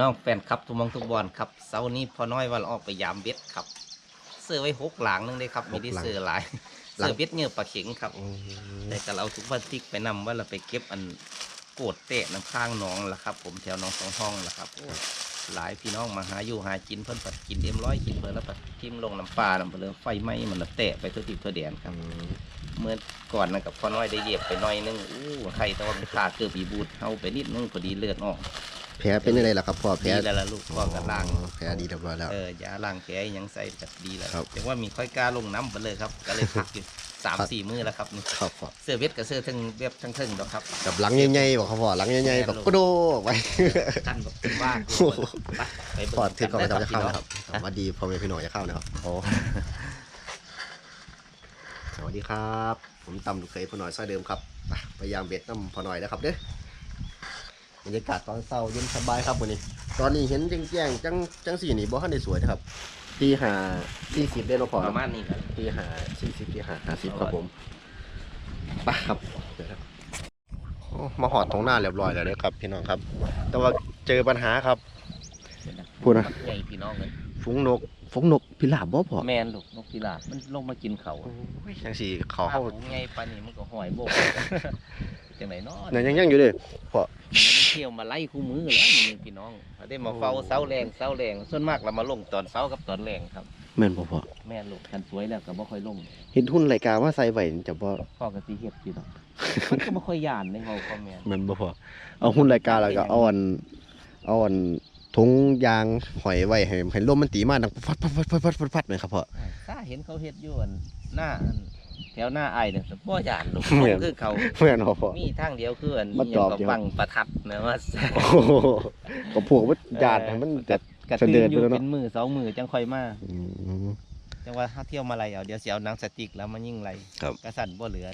น้องแฟนครับทุกหมองทุกบอลครับเสาร์นี้พอน้อยวันออกไปยามเบ็ดครับ เสื้อไว้หกหลังนึงเลยครับมีที่เสื้อหลายหลังเสื้อเบ็ดเหงือปลาเข็งครับอืมแต่ก็เราทุกวันทิกไปนำว่าเราไปเก็บอันโกดเตะน้ำข้างหน้องล่ะครับ ผมแถวหน้องสองห้องล่ะครับโอ้หลายพี่น้องมาหาอยู่หากินเพิ่นปัดกินเอ็มร้อยกินเพิ่นแล้วปัดทิมลงน้ำปลาน้ำเปลือไฟไหม้มันละเตะไปทั่วทิศทั่วแดนครับเมื่อก่อนนะกับพ่อน้อยได้เหยียบไปหน่อยนึงอู้ใครแตะวันขาดเกือบปีบูดเอาไปนิดนึงพอดีเลือดออก แผลเป็นอะไรล่ะครับพ่อแผลดีแล้วล่ะลูกพ่อกับล่างอ๋อแผลดีเรียบร้อยแล้ว เออยาล้างแผลยังใส่จัดดีแล้วครับแต่ว่ามีค่อยกล้าลงน้ำไปเลยครับ ก็เลยพักอยู่สามครับสี่มื้อแล้วครับนี่ครับพ่อเสื้อเวทกับเสื้อทั้งเว็บทั้งเทิงดอกครับ กับหลังใหญ่ๆบอกครับพ่อหลังใหญ่ๆแบบกระโดดออกไป ท่านแบบเป็นว่างโอ้โหไปไปเบิ่งพ่อถือกล่องจะเข้าพี่น้นะครับสวัสดีพ่อแม่พี่น้องจะเข้านะครับโอ้สวัสดีครับ ผมตำลูกเคยพ่อหน่อยซอยเดิมครับไปพยายามเบ็ดน้ำพ่อหน่อยนะครับเด้อบ รรยากาศตอนเช้าเย็นสบายครับวันนี้ ตอนนี้เห็นแจ้งๆจังจังสีนี่บ่ทันได้สวยนะครับตีหาตีสิบได้เนาะพ่อปเนาะระมาณนี้ครับที่หาสี่สิบที่หาห้าสิบครับผมไปครับเดี๋ยวครับโอ้มาหอดตรงหน้าเรียบร้อยแล้วเด้อครับ พี่น้องครับ แต่ว่าเจอปัญหาครับพูดนะใหญ่พี่น้องเลยฝูงนกฝูงนกพิราบบ่พอแมนลูกนกพิราบมันลงมากินเขาโอ้ยจังสี่เขาเข้าฝูงไงปลานี่มันก็หอยโบกจังไหนเนาะเนี่ยยังยังอยู่เด้อพอมันไม่ได้ เที่ยวมาไล่คู่มือแล้วนี่พี่น้องได้มาเฝ้าเสาแรงเสาแรงส่วนมากเรามาลงตอนเสากับตอนแรงครับ แม่นบ่พอแม่นลูกกันสวยแล้วก็บ่ค่อยลงเห็นทุนรายการว่าใส่ไว้จะบ่พ่อก็สิเฮ็ดพี่น้องมันก็บ่ค่อยย่านในเฮาพ่อแม่นแม่นบ่พอเอาหุ้นรายการแล้วก็เอาอันเอาอันถุงยางหอยไว้ให้ให้ลมมันตีมาดังพัดพัดพัดพัดพัดพัดพัดเลยครับพ่อ ถ้าเห็นเขาเฮ็ดอยู่อันหน้าอัน แถวหน้าไอ้ายเนี่ยบ่ย่านลูกแม่นคือเขาแม่นบ่พอ มีทางเดียวคืออันมาจอบหยังเดีก็ยว ฟังประทัดนะว่าโอ้โหก็พวกว่าญาติให้มันแต่ กระเสด็ตื่จนอยู่ไปแล้วเนอะ เป็นมือสองมือจังค่อยมาอืม จังว่าถ้าเที่ยวมาไรเอาเดี๋ยวสิเอาหนังสติ๊กแล้วมายิงไรครับ กระสั่นบ่เหลือ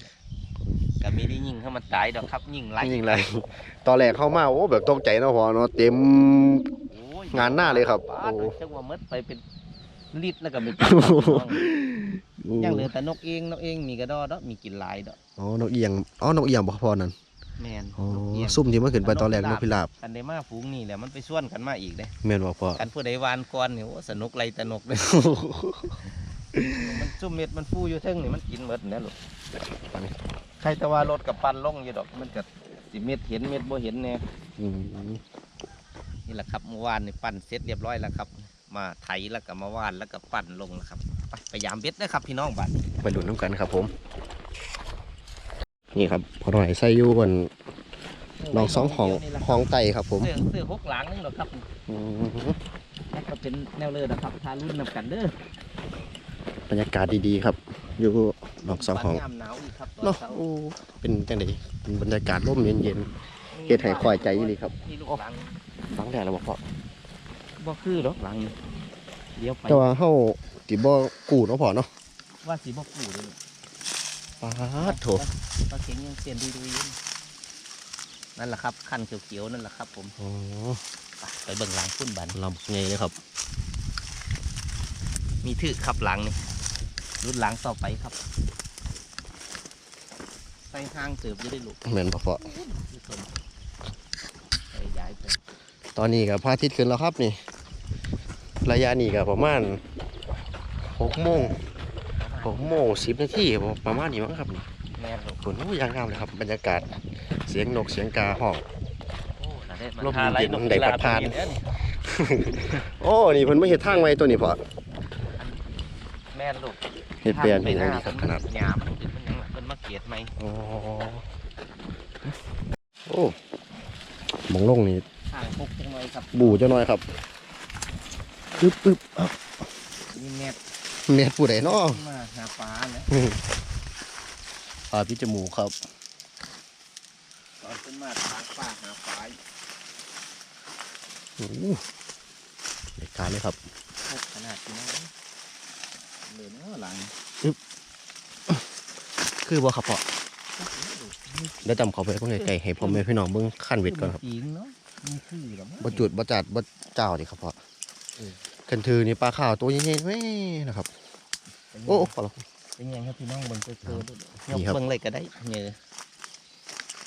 ก็มีได้ยิงให้มันตายดอกครับยิงไรยิงไรตอนแรกเข้ามาโอ้แบบตกใจเนาะพอเนาะเต็ม โอ้ยงานหน้าเลยครับปาดโอ้ จังว่ามดไปเป็นลิตรแล้วก็ไม่โอ้โห ยังเหลือแต่นกเองนกเองมีกระดอดอกมีกินหลายดอกอ๋อนกเอียงอ๋อนกเอียงบ่พอนั่นแมนอ๋อนกเอียงซุ่มที่มันขึ้นไปตอนแรกนกพิราบกันได้มาฝูงนี่แหละมันไปส่วนกันมาอีกเด้แม่นบ่พอกันผู้ใดวานก่อนนี่โอ้สนุกไรตนกเลยมันซุ่มเม็ดมันฟูอยู่เทิงนี่มันกินหมดเนี่ยลูกใครแต่ว่ารถกับปันลงอยู่ดอกมันก็สิเม็ดเห็นเม็ดบ่เห็นแน่อืมนี่แหละครับเมื่อวานนี่ปั่นเสร็จเรียบร้อยแล้วครับ มาไถแล้วก็มาว่านแล้วก็ปั่นลงแล้วครับ ไปพยายามเบ็ดนะครับพี่น้องบัดไปดูน้ำกันครับผม นี่ครับพอหน่อยใส่อยู่บนน้องสองห้องห้องไตครับผมเสือเสือหกหลังนึงหรอกครับอืมนี่ก็เป็นแนวเลยนะครับทารุ่นนำกันเด้อบรรยากาศดีๆครับ อยู่น้องสองห้องยามหนาวอีกครับตอนเนาะเช้าโอ้เป็นจังไดเป็นบรรยากาศร่มเย็นเฮ็ดให้คอยใจอีหลีครับนี่ลูกหลังๆฟังแดดแล้วบ่พอบ่คือหรอกหลังนี่ เดี๋ยวไปแต่ว่าเฮาสิบ่กู้เนาะพ่อเนาะว่าสีบ่กูเลยปาดโถปลาเข็งยังเปลี่ยนดีดูอยู่นั่นแหละครับคันเขียวๆนั่นแหละครับ ผมอ๋อไปเบิ่งหลังพุ่นบันลำไงเลยครับ มีถือขับหลังนี่รุ่นหลังต่อไปครับใส่ห้างเติบจะได้ลูกแม่นบ่พอที่สนไปย้ายไปตอนนี้ก็พระอาทิตย์ขึ้นแล้วครับนี่ ระยะนี้ก็ประมาณ6โมง6โมง10นาทีประมาณนี้มั้งครับนี่แม่นลูกฝนโอ้ยางงามเลยครับบรรยากาศเสียงนกเสียงกาห้องโอ้น่าได้มาร่มทาไรเย็นนกได้พิราบประทานตัวนี้เด้อนี่โอ้นี่เพิ่นไม่เห็ดทางไว้ตัวนี้พอแม่นลูกเห็ดเปลี่ยนทาเห็ดงอะไรไปนี่ครับขหนาดหยาบมันเป็นมันหยังล่ะเพิ่นมาเกลียดไหมโอ้โอ้หมองลงนี่ทางพกจังเลยครับบู่เจ้าน้อยครับ ปึ๊บปึ๊บอ้าวนี่แนบเม็ดผู้ใดเนาะมาหาปลาเนี่ยปลาพิจมูกครับ ตอนขึ้นมาทางป่าหาปลาโอ้โหเด็ดการเลยครับพกขนาดนี้นะเลยเนาะหลังคือบ่ครับพ่อเดี๋ยวจำเขาไปเพิ่งไก่ให้พ่อแม่พี่น้องเบิ่งขั้นเวทก่อนครับจริงเนาะมันคือหรอมั้งบ่จุดบ่จัดบ่เจ้านี่ครับพ่อเออ กันถือนี่ปลาขาวตัวใหญ่ๆแม่นะครับ โอ้พอแล้วเป็นยังครับพี่น้องเบิ่งเจอเจอนี่ครับเบิ่งเลยก็ได้เงือ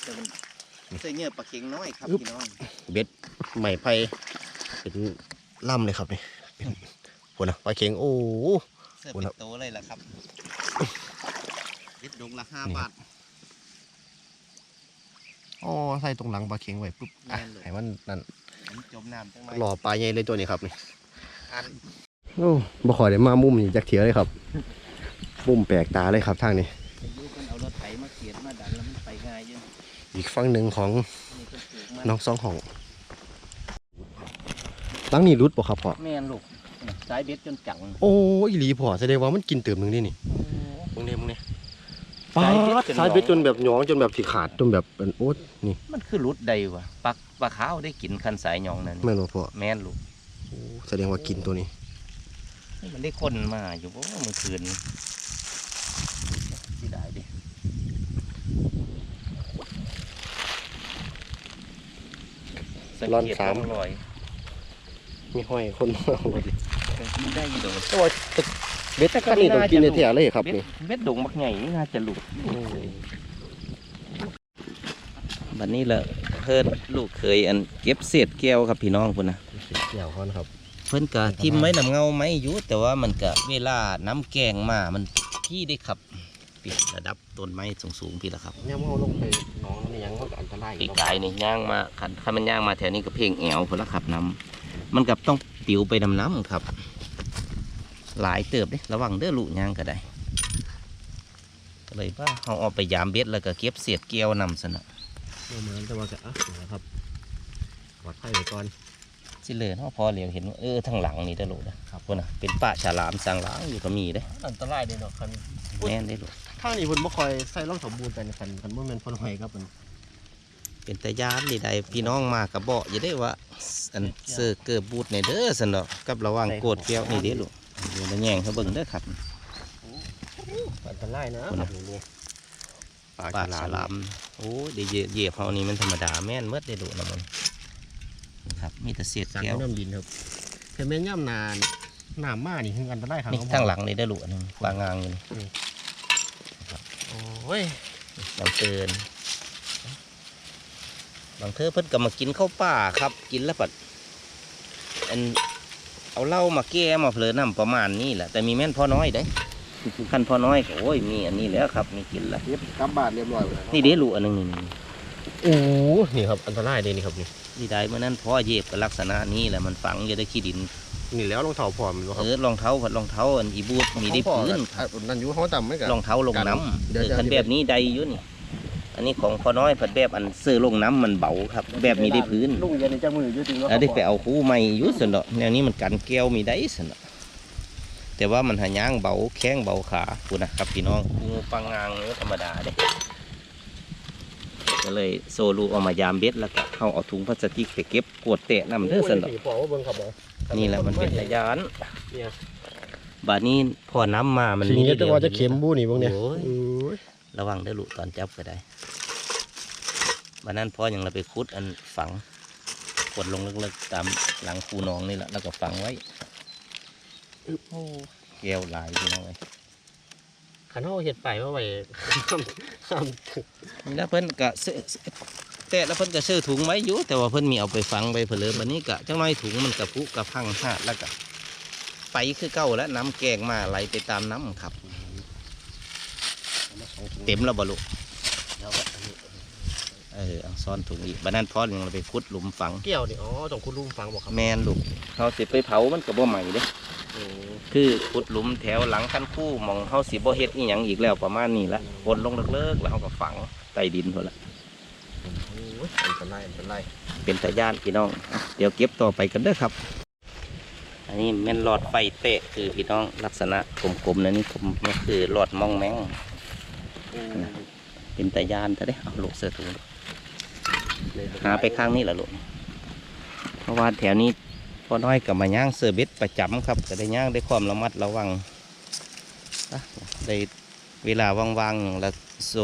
แต่มันใส่เงือปลาเข็งน้อยครับพี่น้อง เบ็ดใหม่ไผ่เป็นล่ำเลยครับนี่เป็นปวดนะปลาเค็งโอ้โหเสื้อโอ้เป็โหนโตเลยล่ะครับลิตรดงละห้านี่บาทอ๋อใส่ตรงหลังปลาเค็งไว้ปุ๊บอะแม่นเลยให้มันนั่นผมจมน้ำจังไหมรอปลาใหญ่เลยตัวนี้ครับนี่ อันโอ้บ่ขอยได้มามุมนี่จักเถียเลยครับ มุมแปลกตาเลยครับทางนี้อายุคนเอารถไถมาเขียนมาดันแล้วมันไปง่ายเยอะอีกฝั่งหนึ่งของนี่ก็ปลูกมาน้องสองห้องหลังนี้รุดบ่ครับพ่อแม่นลูกน่ะสายเบ็ดจนจัง โอ้อีหลีพ่อแสดงว่ามันกินเติมหนึ่งนี่นี่มึงเนี่ยมึงเนี่ยปลาสายเบ็ดจนหยองสายเบ็ดจนแบบหยองจนแบบสิขาดจนแบบเป็นโอ๊ตนี่ มันคือรุดใดวะปลาปลาขาวได้กินคันสายหยองนั่นแม่นบ่พ่อแม่นลูกโอ้ แสดงว่ากินตัวนี้นี่มันได้คนมาอยู่เพราะว่าเมื่อคืนที่ได้ดิสังเกตร่องรอยมีห้อยคนมาเอาไว้ดิมันได้อยู่ดอกแต่ว่าเบ็ดคันนี้ต้องกินในแถวเลยครับเบ็ดนี่เบ็ดดงบักใหญ่นี่น่าจะหลุดบัดนี้แหละเพิ่นลูกเคยอันเก็บเศษแก้วครับพี่น้องพุ่นนะเกี่ยวเขานะครับ เพิ่นก็ทิมไว้นำเงาไม้อยู่แต่ว่ามันก็เวลาน้ำแกงมามันพี่ได้ขับปิดระดับต้นไม้สูงๆพี่ละครับเนี่ยมันเอาลงไปหน้องนี่ยังมันก็อันตรายอยู่ปีเนาะกายนี่ย่างมาคันคันมันย่างมาแถวนี้ก็เพ่งแอวพุ่นละครับน้ำมันกับต้องติวไปดำน้ำครับ หลายเติบเด้ระวังเด้อลูกย่างก็ได้ก็เลยว่าเอาเออกไปยามเบ็ดแล้วก็เก็บเศษแก้วนำสนะ บ่เหมือนแต่ว่าจะอะนะครับปลอดภัยไว้ก่อนสิเลยเนาะพอเหลียวเห็นว่าเออทางหลังนี่เด้อลูกนะครับพุ่นน่ะเป็นป่าฉลามสังหลังอยู่ก็มีเด้อันตรายเด้เนาะคันแม่นได้ลูกทางนี้เพิ่นบ่ค่อยใส่รองสมบูรณ์ไปคันคันบ่แม่นพ่นหอยครับมันเป็นตายานนี่ใดพี่น้องมากับเบาะอย่าได้ว่าอันเสื้อเกิบบูดในเด้อสันดอกกับระหวังโกดเปรี้ยวนี่เด้อลูกเดี๋ยวมาแย่งเขาเบิ่งเด้อครับอันตรายนะพุ่นน่ะนี่ ปลาปลาฉฉลามลามโอ้เดี๋ยวเหยียบเขานี่มันธรรมดาแม่นเมื่อได้ดูนะมันครับ มีแต่เศษสั่งแก้วน้ำดินครับแต่แม่นย่ำนานน้ำมานี่คืออันตรายครับนี่ทางหลังนี่ได้อลูกอันนึงปลางางอยู่นี่โอ้ยบางเตือนบางเธอเพิ่นก็มากินข้าวป่าครับ กินแล้วปัดอันเอาเหล้ามาแก้มาเพลินน้ำประมาณนี้แหละแต่มีแม่นพอน้อยได้ ขั้นพอน้อยก็โอ้ยมีอันนี้แล้วครับมีกินแล้วเรียบกลับบ้านเรียบร้อยแล้วนี่เด้ลูกอันหนึงนี่นี่โอ้นี่ครับอันตรายเด้นี่ครับนี่นี่ได้เมื่อนั้นพ่อเย็บกับลักษณะนี้แหละมันฝังอยู่ในขี้ดินนี่แล้วรองเท้าพร้อมอยู่คเอรับอรองเท้าผัดรองเท้าอันอีบูดมีได้พื้นอะนั่นอยู่เขาจำไม่กันรองเท้าลงน้ำเดี๋ยวเออเดี๋ยวคันแบบนี้ได้อยู่นี่อันนี้ของพ่อน้อยผัดแบบอันเสื้อลงน้ำมันเบาครับ แบบมีได้พื้นลุงยันในเจ้ามืออยู่จริงเนาะแล้วได้ไปเอาคู่ใหม่อยู่สนดอกแนวนี้มันกันแก้วมีได้สนดอก แต่ว่ามันหาย่างเบาแข้งเบาขาพูดนะครับพี่น้องงูปังงางงูธรรมดาเด้ก็เลยโซลูเอามายามเบ็ดแล้วก็เอาเอาถุงพลาสติกไปเก็บกวดเตะน้ำเด้อสนดอกปอว่าเบิ่งครับบ่นี่แหละมันเป็นระยานเนี่ยบาดนี้พอน้ำมามันสิ่งนี้ได้แต่ว่าจะเข็มบูนี่เบิ่งเนี่ยโอ้ยโอ้ยระวังได้อลูกตอนจับก็ได้วันนั้นพ่อยังเราไปคุดอันฝังกดลงลึกๆตามหลังคูหนองนี่แหละแล้วก็ฝังไว้ โอ้แก้วหลายพี่น้องเลยขันเขาเห็ดไปว่าไว้ห้ามนี่แล้วเพิ่นก็ซื้อแต่แล้วเพิ่นก็ซื้อถุงไว้อยู่แต่ว่าเพิ่นมีเอาไปฝังไปเผลอบันนี้ก็จังน้อยถุงมันกระพุกระพังหาดแล้วก็ไปคือเก่าแล้วน้ำแกงมาไหลไปตามน้ำครับ เต็มแล้วบ่ลูกแล้วก็อันนี้เออเอาซ่อนถุงอีกบันนั้นพ่อยังเราไปคุดหลุมฝังเกี่ยวนี่อ๋อต้องคุณลุงฟังบอกครับแมนลูกเขาสิไปเผามันก็บ่ใหม่เด้โอ้ คือขุดหลุมแถวหลังคันคู่มองเขาสิบ่เฮ็ดอีหยังอีกแล้วประมาณนี้ละคนลงเลิกๆแล้วเขาก็ฝังใต้ดินพุ่นละโหอันตรายอันตรายเป็นตาย่านพี่น้อง เดี๋ยวเก็บต่อไปกันเด้อครับ อันนี้แม่นหลอดไฟเตะคือพี่น้องลักษณะกลมๆนะนี่ผมมันคือหลอดมองแมงเป็นตาย่านซะเด้เอาลูกเสือถุงหาไปข้างนี้ละลูกเพราะว่าแถวนี้ พอน้อยกับมาย่างเสือเบ็ดประจำครับก็ได้ย่างได้ความระมัดระวังนะได้เวลาว่างๆแล้วโซ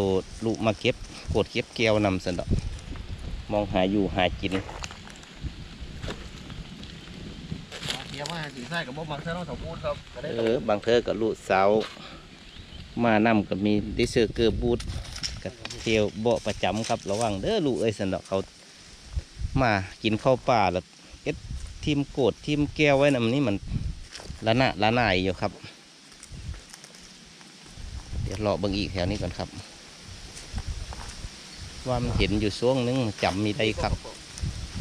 ลูกมาเก็บกดเก็บแก้วนำสันดอกมองหาอยู่หากินเกี่ยวว่าสีใส่กับบ่มักใส่รองเท้าบูทครับก็ได้เออบางเธอกับลูกสาวมานำกับมีดิเซอร์เกอร์บูดกับเที่ยวเบาะประจำครับระวังเด้อลูกเอ้ยสันดอกเขามากินข้าวป่าแล้วเอ็ด ทีมโกดทีมแก้วไว้นะมันนี่มันละหนาละนายอยู่ครับ เดี๋ยวรอเบิ่งอีกแถวนี้ก่อนครับ ว่ามันเห็นอยู่ช่วงนึงจำมีได้ครับ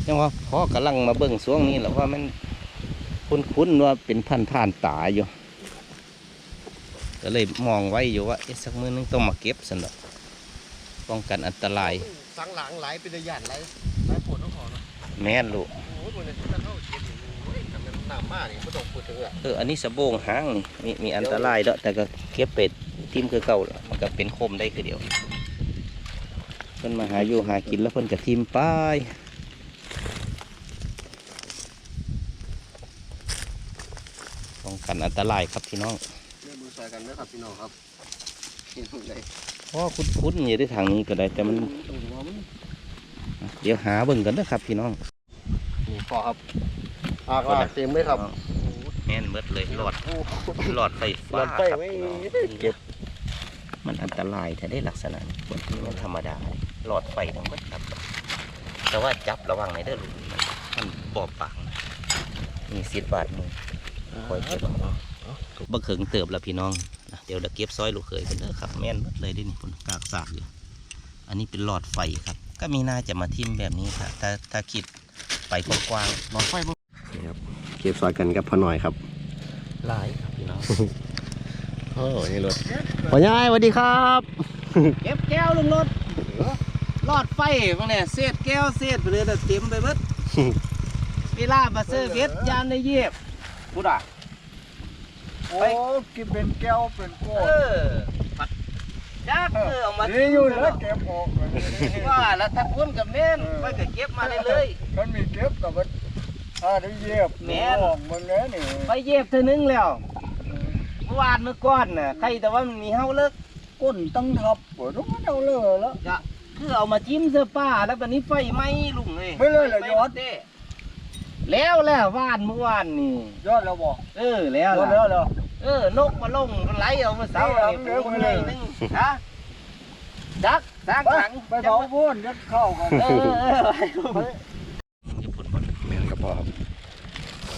ยังว่าพ่อกำลังมาเบิ่งช่วงนี้แหละว่ามันคุ้นๆว่าเป็นพันผ่านๆตาอยู่ก็เลยมองไว้อยู่ว่าเอ๊ะสักมือนึงต้องมาเก็บสันดอกป้องกันอันตราย สังหลังไหลเป็นระยะไหลไหลปวดท้องคอเนาะแม่นลูก โอ้ยมันจะท่านเท่าเก็บอยู่โอ้ยทำเป็นน้ำมากนี่ไม่ต้องพูดถึงอะเอออันนี้สะโบงหางนี่มีมีอันตรายเด้อแต่ก็เก็บเป็ดทิมคือเก่าล่ะมันก็เป็นคมได้คือเดียวเพิ่นมาหาอยู่หากินแล้วเพิ่นก็ทิมไปป้องกันอันตรายครับพี่น้องเรื่องมือใส่กันนะครับพี่น้องครับเห็นเลยเพราะว่าคุ้นๆอยู่ที่ทางนี้ก็ได้แต่มันต้องดูว่ามัน เดี๋ยวหาเบิ่งกันนะครับพี่น้องนี่ พอครับอากลากเต็มเลยครับแม่นเบิดเลยหลอดโอ้หลอดไฟหลฟ้าอดไฟครับไม่พี่น้องเก็บมันอันตรายถ้าได้ลักษณะนี้บนที่มันธรรมดาหลอดไฟทั้งหมดครับ แต่ว่าจับระวังในอยเด้อลูกมันมันบอบบางนะมีสิบบาทมือคอยเก็บเอาบักเขิงเติบแล้วพี่น้องนะเดี๋ยวเดี๋ยวเก็บซอยลูกเขยกันเด้อครับแม่นหมดเลยเดินี่ผลกากสากอยู่อันนี้เป็นหลอดไฟครับ ก็มีน่าจะมาทิ่มแบบนี้ครับถ้าถ้าคิด ไปกว้างๆหลอดไฟบ่นี่ครับเก็บซอยกันกับพ่อหน่อยครับ หลายครับพี่น้องโอ้นี่รถพ่อใหญ่สวัสดีครับ เก็บแก้วลงรถหลอดไฟพวกเนี่ยเศษแก้วเศษไปเลยแต่เต็มไปเบิดเวลามาเซอร์เวสยานในเยียบพูดอะโอ้กินเป็นแก้วเป็นโก้เออปัด จักเออเอามานี่อยู่แล้วเก็บออกว่าแล้วถ้าพ้นกับแม่นไปก็เก็บมาเลยเลยมันมีเก็บกับมันอ่าได้เย็บแม่นมันแล้วนี่ไปเย็บเธอนึงแล้วเมื่อวานเมื่อก่อนน่ะใครแต่ว่ามันมีเฮาเลิกก้นตั้งทับปวดมันเอาเลยแล้วจะคือเอามาจิ้มเสื้อป้าแล้ววันนี้ไฟไหม้ลุงเลยไม่เลยเหรอยอดเด้แล้วแล้ววานเมื่อวานนี่ยอดแล้วบอกเออแล้วล่ะดแล้วแล้ว เออนกมาลงไหลเอามาเสาเดี๋ยวนี่เดี๋ยวปูไปเลเลยนึงฮะดักสร้างหลังไปเผาพูนยัดเข้ากันเออเออไปแม่นกับพ่อครับ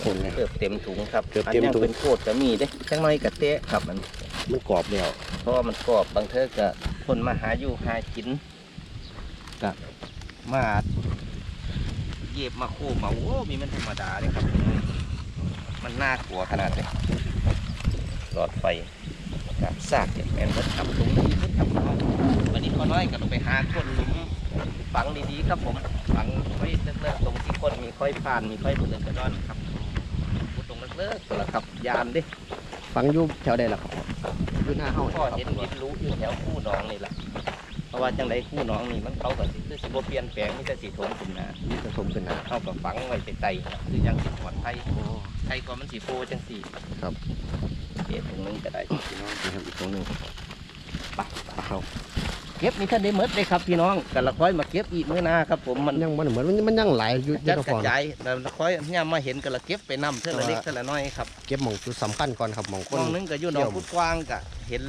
คนนะเกือบเต็มถุงครับเกือบเต็มถุงเป็นโคตรก็มีเด้จังน้อยกะเตะครับมันมันกรอบแล้วเพราะมันกรอบบางเทอก็คนมาหาอยู่หากินก็มาเย็บมาโคมาโอ้มีมันธรรมดาเลยครับ มันน่ากลัวขนาดเลย หลอดไฟกับซากเนี่ยแม่นมันทำตรงนี้มันทำเอาวันนี้พ่อน้อยก็ต้องไปหาคนหลุมฝังดีๆครับผมฝังไว้เลิกๆตรงที่คนมีค่อยผ่านมีค่อยเดินกระดอนครับพูดตรงเลิกๆตัวละครับยามเดิฟังอยู่แถวใดล่ะครับอยู่หน้าเฮาพ่อเห็นดินรู้อยู่แถวคู่หน้องนี่แหละเพราะว่าจังไดคู่หน้องนี่มันเขาก็สิคือสิบ่เปลี่ยนแปลงมีแต่สีถมขึ้นหนานี่จะสมขึ้นหน้าเขาก็ฝังไว้ไกลๆคือยังสิปลอดภัยไทยกว่ามันสีโพจังสี่ครับ เก็บตรงนึงก็ได้พี่น้องนี่ครับอีกตรงหนึงไปปลาเขาเก็บนี่ท่านได้เมดเลยครับพี่น้องกันละค่อยมาเก็บอีกมื้อหน้าครับผมมันยังมันเหมือนมันมันยังไหลอยู่จัที่ดกระกฟระอนจายแล้วละค่อยเนี่ยมาเห็นกันละเก็บไปนํเท่าละเล็กเท่าละน้อยครับเก็บหม่องจุดสำคัญก่อนครับหม่องคมนองนึงก็อยู่หนองพุดกว้างก็เห็น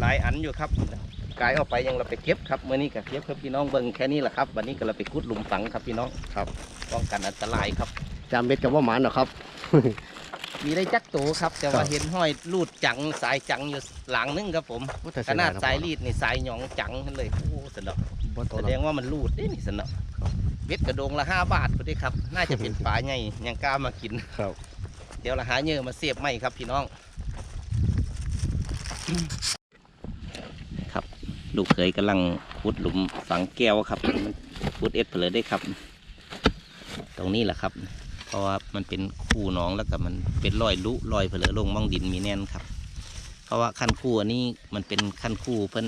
หลายอันอยู่ครับกายออกไปยังเราไปเก็บครับมื้อนี้ก็เก็บครับพี่น้องเบิ่งแค่นี้แหละครับวันนี้ก็เราไปขุดหลุมฝังครับพี่น้องครับป้องกันอันตรายครับจามเบ็ดกับว่าหมานเหรอครับ มีได้จักโตครับ แต่ว่าครับเห็นห้อยลูดจังสายจังอยู่หลังนึงครับผมโอ้แต่ขนาดเยสายนะรีดนี่สายหยองจังนั่นเลยโอ้สนอกบ่โตแสหรดอกงว่ามันลูดได้นี่สนอกเบ็ดกระโดงละห้าบาทพอดีครับ น่าจะเป็นปลาใหญ่ยังกล้ามากินครับเดี๋ยวเราหาเหยื่อมาเสียบไหมครับพี่น้อง ครับลูกเคยกำลังขุดหลุมฝังแก้วครับมันขุดเอ็ดเพลอได้ครับ ตรงนี้แหละครับเพ ราะว่ามันเป็นคู่หน้องแล้วก็มันเป็นรอยลุรอยเพลอลงมองดินมีแน่นครับ เพราะว่าขั้นคู่อันนี้มันเป็นขั้นคู่เพิ่น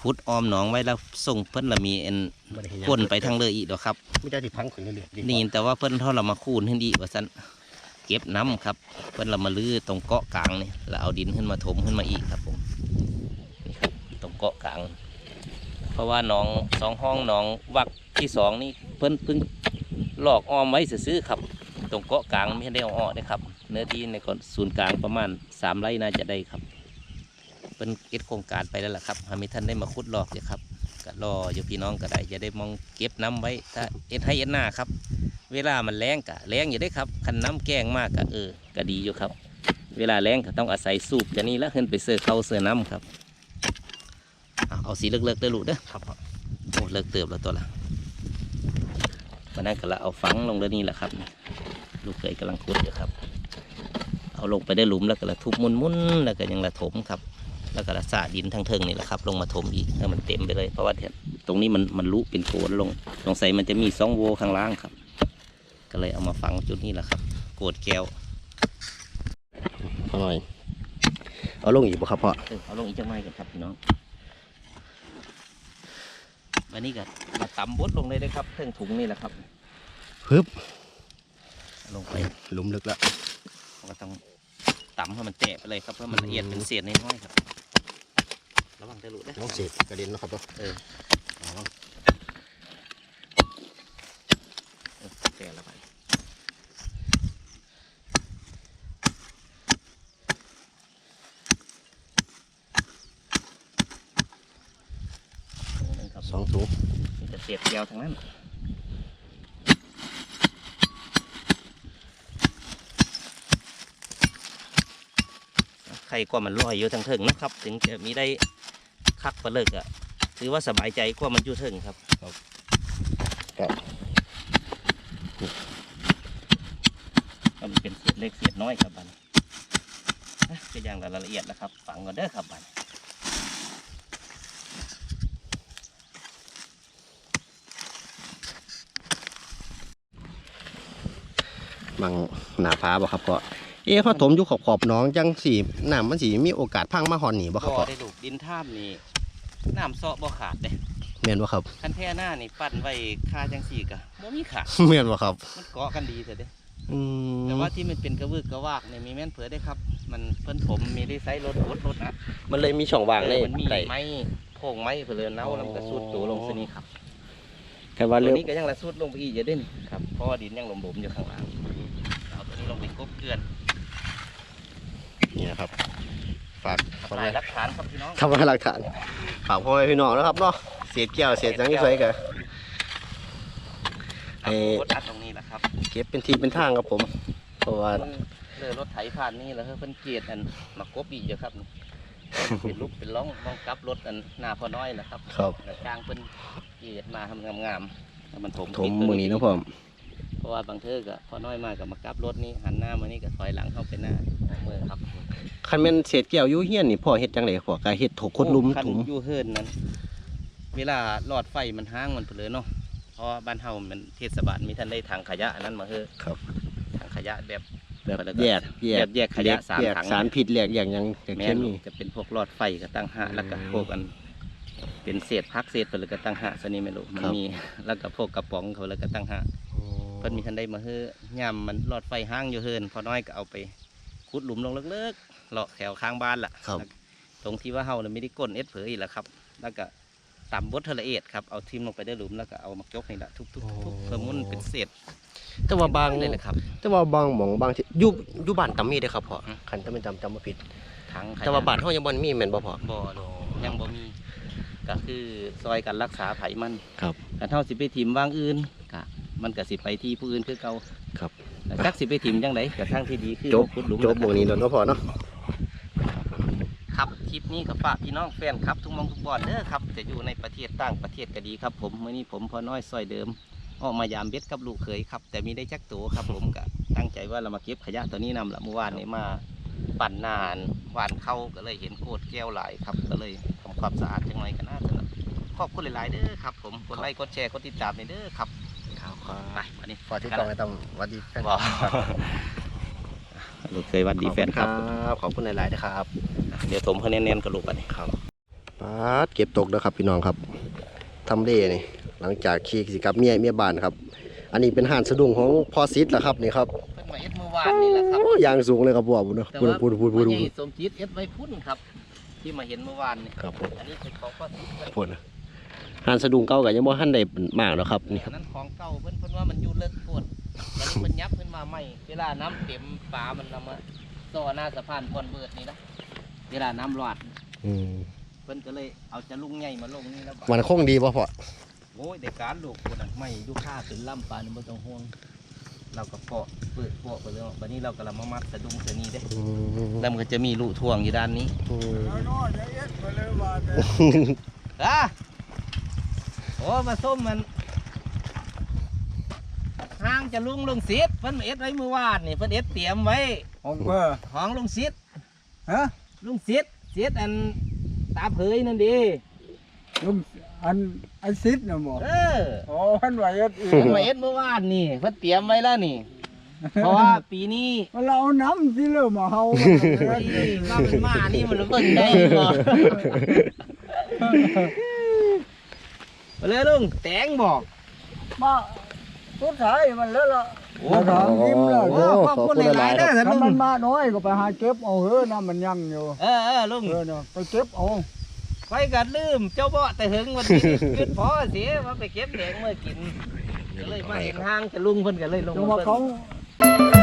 ขุดออมหนองไว้แล้วส่งเพิ่นละมีเอ็นบ่ได้เห็นหยังพ่นไปทางเลยอีกหรอกครับไมแต่ได้ที่พังขึ้นเรื่อยๆดีกว่านี่แต่ว่าเพิ่นเท่าเรามาคูนให้ดีว่าซั่นเก็บน้ำครับ เพิ่นเรามาลื้อตรงเกาะกลางนี่แล้วเอาดินขึ้นมาถมขึ้นมาอีกครับผมนี่ครับตรงเกาะกลาง เพราะว่าหน้องสองห้องหน้องวักที่สองนี่เพิ่นเพิ่ง หลอกออมไว้ซื้อๆครับ ตรงเกาะกลางไม่ได้เอาออกนะครับ เนื้อที่ในก่อนศูนย์กลางประมาณสามไร่น่าจะได้ครับ เป็นเก็บโครงการไปแล้วล่ะครับหามีท่านได้มาขุดหลอกอยู่ครับก็รออยู่พี่น้องก็ได้จะได้มองเก็บน้ำไว้ถ้าเอ็ดให้เอ็ดหน้าครับ เวลามันแรงกะแรงอยู่ได้ครับคันน้ำแกงมากกะเออก็ดีอยู่ครับ เวลาแรงก็ต้องอาศัยสูบจะนี่แล้วขึ้นไปเสือเข้าเสือน้ำครับเอาเอาสีเลิกๆเด้อลูกเด้อครับโอ้เลิกเติบแล้วตัวละ วันนั้นก็ละเอาฝังลงเด้อนี่แหละครับ ลูกเคยกำลังขุดอยู่ครับ เอาลงไปได้หลุมแล้วก็ละทุบมุนๆแล้วก็ยังละถมครับ แล้วก็ละสาดินทั้งเทิงนี่แหละครับ ลงมาถมอีกให้มันเต็มไปเลย เพราะว่าเนี่ยตรงนี้มันมันลุเป็นโกนลงสงสัยมันจะมีซองโวข้างล่างครับ ก็เลยเอามาฝังจุดนี้แหละครับ โกดแก้วพ่อหน่อยเอาลงอีกบ่ครับพ่อเออเอาลงอีกจังไม้กันครับพี่น้อง วันนี้ก็มาตำบดลงเลยนะครับเครื่องถุงนี่แหละครับฮึบเอาลงไปหลุมลึกแล้วเราก็ต้องตำให้มันแตะไปเลยครับเพื่อมันละเอียดเป็นเศษน้อยๆครับระวังจะหลุดนะน้องเศษกระเด็นเนาะครับเนาะเออระวังเออแตะแล้วไปเออครับ สองถุง มีแต่เศษเดียวทั้งนั้นใครกว่ามันลอยอยู่ทั้งเทิงนะครับ ถึงจะมีได้คักปลาเลิกอะถือว่าสบายใจกว่ามันอยู่เทิงครับครับก็มันเป็นเศษเล็กเศษน้อยครับบัดนอะก็อย่างละละเอียดนะครับ ฝังก่อนเด้อครับบัด นมังหนาฟ้าบ่ครับพ่อเอ๊ะเขาถมอยู่ขอบขอบๆหน้องจังสีน้ำมันสีมีโอกาสพังมาหอนหนีบ่ครับพ่อได้ลูกดินท่ามนี่น้ำเซาะบ่ขาดเด้เมียนบ่ครับคันแท่หน้านี่ปั้นไว้คาจังสี่กะบ่มีขาดเมียนบ่ครับ มันเกาะกันดีแต่เด้อืมแต่ว่าที่มันเป็นกระวืกกระวากเนี่ยมีแม่นเผือได้ครับ มันเพิ่นผมมีได้ไซส์รถรถรถนะมันเลยมีช่องว่างในเออมันมีไตไม้โพงไม้เผือเน่าอ๋อแล้วมันก็สุดตัวลงสนี่ครับกันว่าตัเรื่วองนี้ก็ยังละสุดลงไปอีกเยอะด้วยนี่ครับเพราะว่าดินยังหลมๆอยู่ข้างล่างเอาตัวนี้ลงไปกบ เกลือนนี่นะครับ ฝากพ่อทำแม่ลายรักฐานครับพี่น้องทำให้หลักฐาน ฝากพ่อแม่พี่น้องนะครับเนาะ เศษแก้วเศษหยังที่ใส่กันให้รถอัดตรงนี้แหละครับ เก็บเป็นทีเป็นทางครับผม เพราะว่ามันเรือรถไถผ่านนี่แล้วเพิ่นเกลียดอันมากบอีกเยอะครับเป็นลูกเป็นล่องล่องกลับรถอันหน้าพอน้อยนะครับ ครับแต่จ้างเพิ่นเกลียดมาทำงามๆแล้วมันถมถมปิดตัวมือนี้นะผม เพราะว่าบางเทอก็พอน้อยมากกับมากลับรถนี่หันหน้ามานี่ก็ถอยหลังเข้าไปหน้าออกมือครับคันแม่นเศษแก้วอยู่เฮียนนี่พ่อเฮ็ดจังไดพ่อก็เฮ็ดถกคนลุมคันถุมอยู่เฮิรนนั้น เวลาหลอดไฟมันห้างมันเพนเลยเนาะเพราะว่าบ้านเฮามันเทศบาลมีท่านได้ถังขยะอันนั้นมาเฮอครับถังขยะแบบแบบแล้วก็แยกแยกแยกขยะสามแยกถังสารผิดแยกอย่างหยังอย่างแม่เช่นนนี้จะเป็นพวกหลอดไฟก็ตั้งหะอืมแล้วก็พวกอันเป็นเศษพักเศษไปเลยก็ตั้งหะสนี่ไม่รู้มันครับมีแล้วก็พวกกระป๋องเขาเลยก็ตั้งหะ เพิ่นมีทันได้มาเฮ้อย่ามมันหลอดไฟห้างอยู่เฮินพอน้อยก็เอาไปขุดหลุมลงเลิกๆเลาะแถวข้างบ้านล่ะครับแล้วตรงที่ว่าเฮาเนี่ยไม่ได้ก้นเอ็ดเผยอีกแล้วครับ แล้วก็ตำบดเทละเอียดครับ เอาทิมลงไปได้หลุมแล้วก็เอามายกนี่แหละทุบๆๆๆเพื่อมุนเป็นเศษแต่ว่าบางเลยเลยครับ แต่ว่าบางหม่องบางที่อยู่อยู่บ้านตำมีเด้อครับพ่ออืมคันถ้าไม่จำจำบ่ผิด ทั้งขยะแต่ว่าบ้านเฮายังบ่มีแม่นบ่พ่อ บ่ดอกยังบ่มี ก็คือซอยกันรักษาไผมันครับ กันเฮาสิไปถิ่มวางอื่นก็ มันก็สิไปที่ผู้อื่นคือเก่าครับแต่จักสิไปถิ่มจังไดก็ทางที่ดีคือจบขุดหลุมจบหม่องนี้แล้วเนาะพ่อเนาะครับคลิปนี้กับฝากพี่น้องแฟนครับ ทุกหมองทุกบอนเด้อครับจะอยู่ในประเทศต่างประเทศก็ดีครับ ผมเมื่อนี้ผมพอน้อยซอยเดิมออกมายามเบ็ดกับลูกเขยครับ แต่มีได้จักตัวครับ ผมก็ตั้งใจว่าเรามาเก็บขยะตัวนี้นำละเมื่อวานนี้มาปั่นนานหวานเข้าก็เลยเห็นโคตรแก้วหลายครับ ก็เลยทำความสะอาดจังไรก็น่าจะขอบคุณหลายๆเด้อครับ ผมกดไลค์กดแชร์กดติดตามในเด้อครับ ครับไปวันนี้ฝากที่กองให้ตำวัดดีแฟนบอกลูกเคยหวัดดีแฟนครับบขอบคุณหลายๆนะครับ เดี๋ยวถมคะแนนแนนๆกับลูกกันนี่ครับปาดเก็บตกแล้วครับพี่น้องครับทำเล่นี่หลังจากขี่สิกับเมียเมียบ้านครับ อันนี้เป็นห่านสะดุ้งของพอซิดแหละครับนี่ครับเพิ่นมาเอ็ดเมื่อวานนี่แหละครับโอ้ยางสูงเลยครับพ่อบุญเนาะแต่พูดว่าพูดพูดพูดพ่อพูใหญ่ดสมจิตเอ็ดไว้พุ่นครับ ที่มาเห็นเมื่อวานนี่ครับผมอันนี้เป็นของพ่อทิพย์เพิ่นพูดนะ ห่านสะดุ้งเก่ากับยังบ่ทันได้มากหรอกครับนี่คอัรับนนั้นของเก่าเพิ่นเพิ่นว่ามันอยู่เลิกโคตรแล้วนี่เพิ่นยับขึ้นมาใหม่เวลาน้ำเต็มปลามันนำมาต่อหน้าสะพานก่อนเบิดนี่นะเวลาน้ำรอดอืมเพิ่นก็เลยเอาจะลุงใหญ่มาลงนี่แล้วบัดมันคงดีป่ะพ่อโอ้ยเด็กการลูกคนน่ะไม่อยู่ค่าเป็นล่ำปลานี่บ่ต้องห่วงเราก็เพาะเปิดเพาะไปเรื่องวันนี้เรากำลังมามัดสะดุ้งสะนีได้อืมแล้วมันก็จะมีรูท่วงอยู่ด้านนี้อืมน้อยๆจะ โอ้มาส้มมันห้างจะลุงลุงซิดเพิ่นเอ็ดไว้เมื่อวานนี่เพิ่นเอ็ดเตรียมไว้ของเพื่อของลุงซิดฮะลุงซิดซิดอันตาเผยนั่นดีลุงอันไอซิดนะบ่เออโอ้พันไหวเอ็ดอีกเพิ่นมาเอ็ดเมื่อวานนี่เพิ่นเตรียมไว้แล้วนี่เพราะว่าปีนี้มันเราเอาน้ำที่เริ่มมาเฮาไอ้ก็เป็นหมานี่มันเบิ่งได้บ่ ไปเลยลุงแตงบอก มาสุดท้ายมันแล้วล่ะโอ้ ถามยิ้มเลยโอ้ขอบคุณหลายๆเด้อท่านถ้าลุมันงมาน้อยก็ไปหาเก็บเอาเฮ้อน้ำมันยังอยู่เออเออลุงเออเนาะไปเก็บเอาไปกัดลืมเจ้าบ่แต่หึงวันนี้ ขึ้นพอเสียมาไปเก็บแดงเมื่อกินก็เลยมาเห็นทางจะลุงเพิ่นก็เลยลงจังมาว่าเบิ่ง เขา